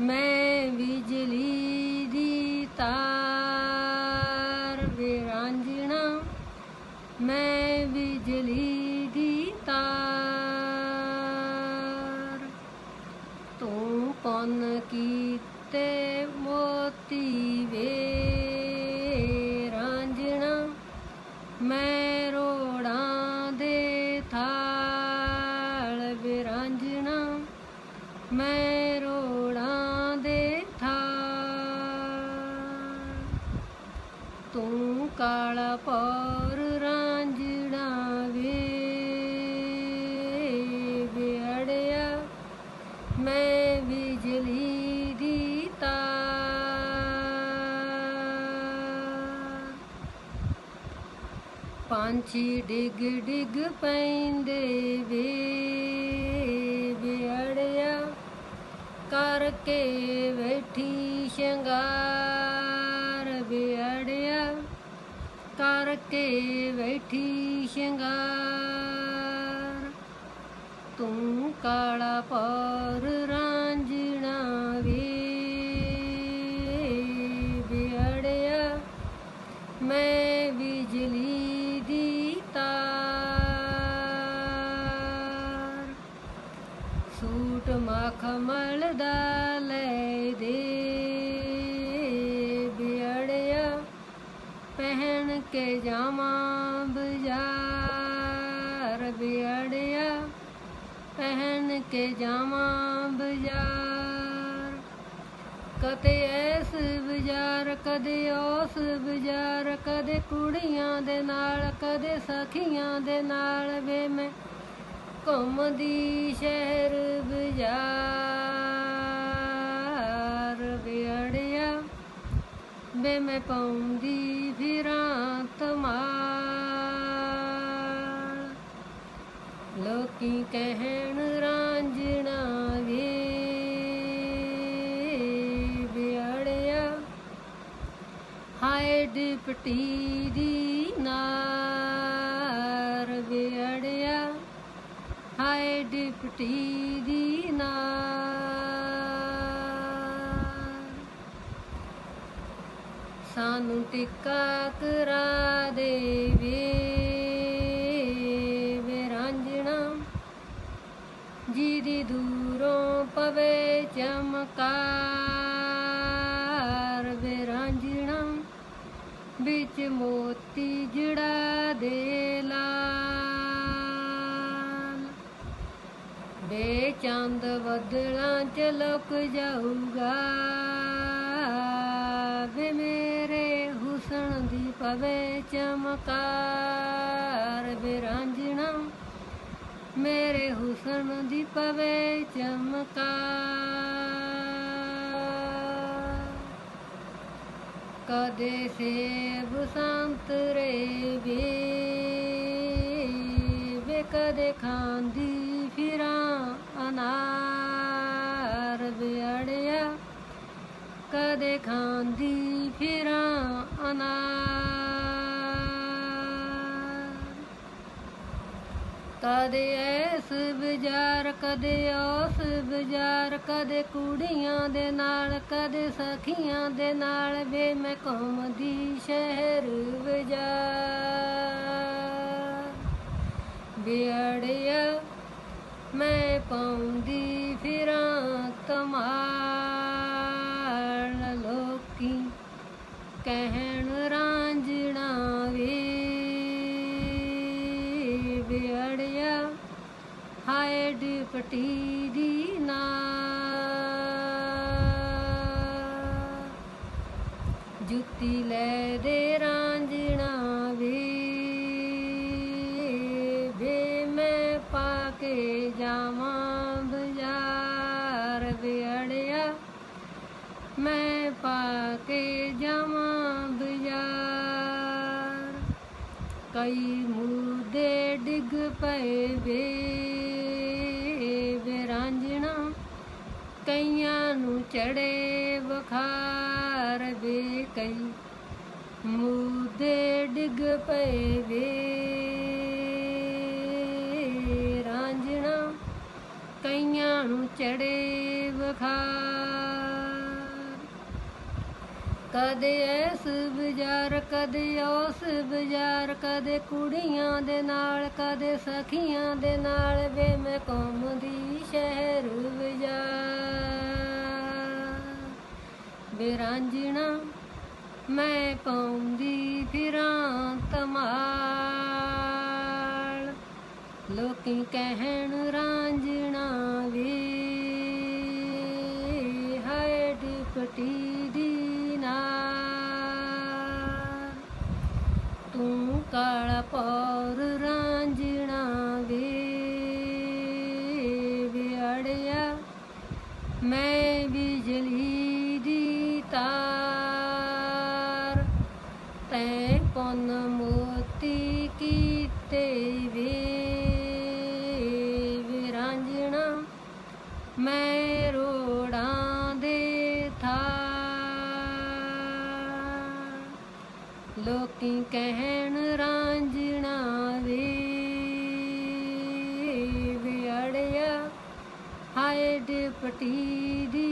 ਮੈਂ ਬਿਜਲੀ ਦੀ ਤਾਰ ਵੇ ਰਾਂਝਣਾ ਮੈਂ ਬਿਜਲੀ ਦੀ ਤਾਰ। ਤੂੰ ਕੌਣ ਕੀਤੇ ਮੋਤੀ ਵੇ ਰਾਂਝਣਾ ਮੈਂ ਰੋੜਾਂ ਦੇ ਥਾਲ ਵੇ ਮੈਂ ਕਾਲਾ ਪੌਰ ਰਾਂਝਣਾ ਵੇ। ਵਿਅੜਿਆ ਮੈਂ ਬਿਜਲੀ ਦੀ ਤਾਰ। ਪੰਛੀ ਡਿੱਗ ਡਿੱਗ ਪੈਂਦੇ ਵੇ। ਵਿਅੜਿਆ ਕਰਕੇ ਬੈਠੀ ਸ਼ਿੰਗਾਰ। ਵਿਅੜਿਆ ਕਰਕੇ ਬੈਠੀ ਸ਼ਿੰਗਾਰ। ਤੂੰ ਕਾਲਾ ਪੌਰ ਰਾਂਝਣਾ ਵੇ ਵਿਅੜਿਆ ਮੈਂ ਬਿਜਲੀ ਦੀ ਤਾਰ। ਸੂਟ ਮਖਮਲ ਦਾ ਲੈ ਦੇ। ਪਹਿਨ ਕੇ ਜਾਵਾਂ ਬਾਜ਼ਾਰ ਬਿਆੜਿਆ। ਪਹਿਨ ਕੇ ਜਾਵਾਂ ਬਾਜ਼ਾਰ। ਕਦੇ ਐਸ ਬਜ਼ਾਰ, ਕਦੇ ਉਸ ਬਜ਼ਾਰ, ਕਦੇ ਕੁੜੀਆਂ ਦੇ ਨਾਲ, ਕਦੇ ਸਖੀਆਂ ਦੇ ਨਾਲ ਵੇ ਮੈਂ ਘੁੰਮਦੀ ਸ਼ਹਿਰ ਬਾਜ਼ਾਰ ਬਿਆੜਿਆ। ਵੇ ਮੈਂ ਪਾਉਂਦੀ ਫਿਰਾਂ ਤਮਾਲ ਕੀ ਕਹਿਣ ਰਾਂਝਣਾ ਵੇ? ਵਿਅੜਿਆ ਹਾਏ ਡਿਪਟੀ ਦੀ ਨਾਰ। ਵਿਅੜਿਆ ਹਾਏ ਡਿਪਟੀ ਦੀ ਨਾਰ। ਸਾਨੂੰ ਟਿੱਕਾ ਕਰਾ ਦੇਵੇ। ਜਿਹਦੀ ਦੂਰੋਂ ਪਵੇ ਚਮਕਾਰ ਵੇ ਵਿੱਚ ਮੋਤੀ ਜੜਾ ਦੇ ਲਾਲ। ਬੇ ਚੰਦ ਬੱਦਲਾਂ ਚ ਲੁਕ ਜਾਊਗਾ, ਵੇ ਮੇਰੇ ਹੁਸਨ ਦੀ ਪਵੇ ਚਮਕਾਰ ਵੇ ਮੇਰੇ ਹੁਸਨ ਦੀ ਪਵੇ ਚਮਕਾਰ ਕਦੇ ਸੇਬ ਸੰਤਰੇ ਵੇ ਵੇ, ਕਦੇ ਖਾਂਦੀ ਫਿਰਾਂ ਅਨਾਰ ਵਿਅੜਿਆ ਕਦੇ ਖਾਂਦੀ ਫਿਰਾਂ ਅਨਾਰ ਕਦੇ ਐਸ ਬਾਜ਼ਾਰ ਕਦੇ ਉਸ ਬਾਜ਼ਾਰ ਕਦੇ ਕੁੜੀਆਂ ਦੇ ਨਾਲ, ਕਦੇ ਸਖੀਆਂ ਦੇ ਨਾਲ, ਵੇ ਮੈਂ ਘੁੰਮਦੀ ਸ਼ਹਿਰ ਬਾਜ਼ਾਰ ਵਿਅੜਿਆ ਮੈਂ ਪਾਉਂਦੀ ਫਿਰਾਂ ਤਮਾਲ ਲੋਕੀ ਕਹਿ ਹਾਏ ਡਿਪਟੀ ਦੀ ਨਾਰ ਜੁੱਤੀ ਲੈ ਦੇ ਰਾਂਝਣਾ ਵੇ। ਵੇ, ਮੈਂ ਪਾ ਕੇ ਜਾਵਾਂ ਬਾਜ਼ਾਰ ਵਿਅੜਿਆ ਮੈਂ ਪਾ ਕੇ ਜਾਵਾਂ ਬਾਜ਼ਾਰ। ਕਈ ਮੁਰਦੇ ਡਿੱਗ ਪਏ ਵੇ। ਚੜੇ ਬੁਖਾਰ ਵੇ ਕਈ ਮੁਰਦੇ ਡਿੱਗ ਪਏ ਵੇ। ਰਾਂਝਣਾ ਕਈਆਂ ਨੂੰ ਚੜੇ ਬੁਖਾਰ ਕਦੇ ਐਸ ਬਾਜ਼ਾਰ, ਕਦੇ ਉਸ ਬਾਜ਼ਾਰ, ਕਦੇ ਕੁੜੀਆਂ ਦੇ ਨਾਲ, ਕਦੇ ਸਖੀਆਂ ਦੇ ਨਾਲ ਵੇ ਮੈਂ ਕੌਮ ਦੀ ਸ਼ਹਿਰ ਬਾਜ਼ਾਰ। ਬਿਰਾਂਜਣਾ ਮੈਂ ਪਾਉਂਦੀ ਫਿਰਾਂ ਤਮਾਲ ਲੋਕੀ ਕਹਿਣ ਰਾਂਝਣਾ ਵੇ, ਹਾਏ ਡਿਪਟੀ ਦੀ ਨਾਰ। ਤੂੰ ਕਾਲਾ ਪੌਰ ਰਾਂਝਣਾ ਵੇ ਵਿਅੜਿਆ ਮੈਂ ਤੈਂ ਮੋਤੀ ਕੀਤੇ ਵੇ ਵਿਰਾਂਜਣਾ ਮੈਂ ਰੋੜਾਂ ਦੇ ਥਾ ਲੋਕੀ ਕਹਿਣ, ਰਾਂਝਣਾ ਵੇ ਵਿਅੜਿਆ ਹਾਏ ਡਿਪਟੀ ਦੀ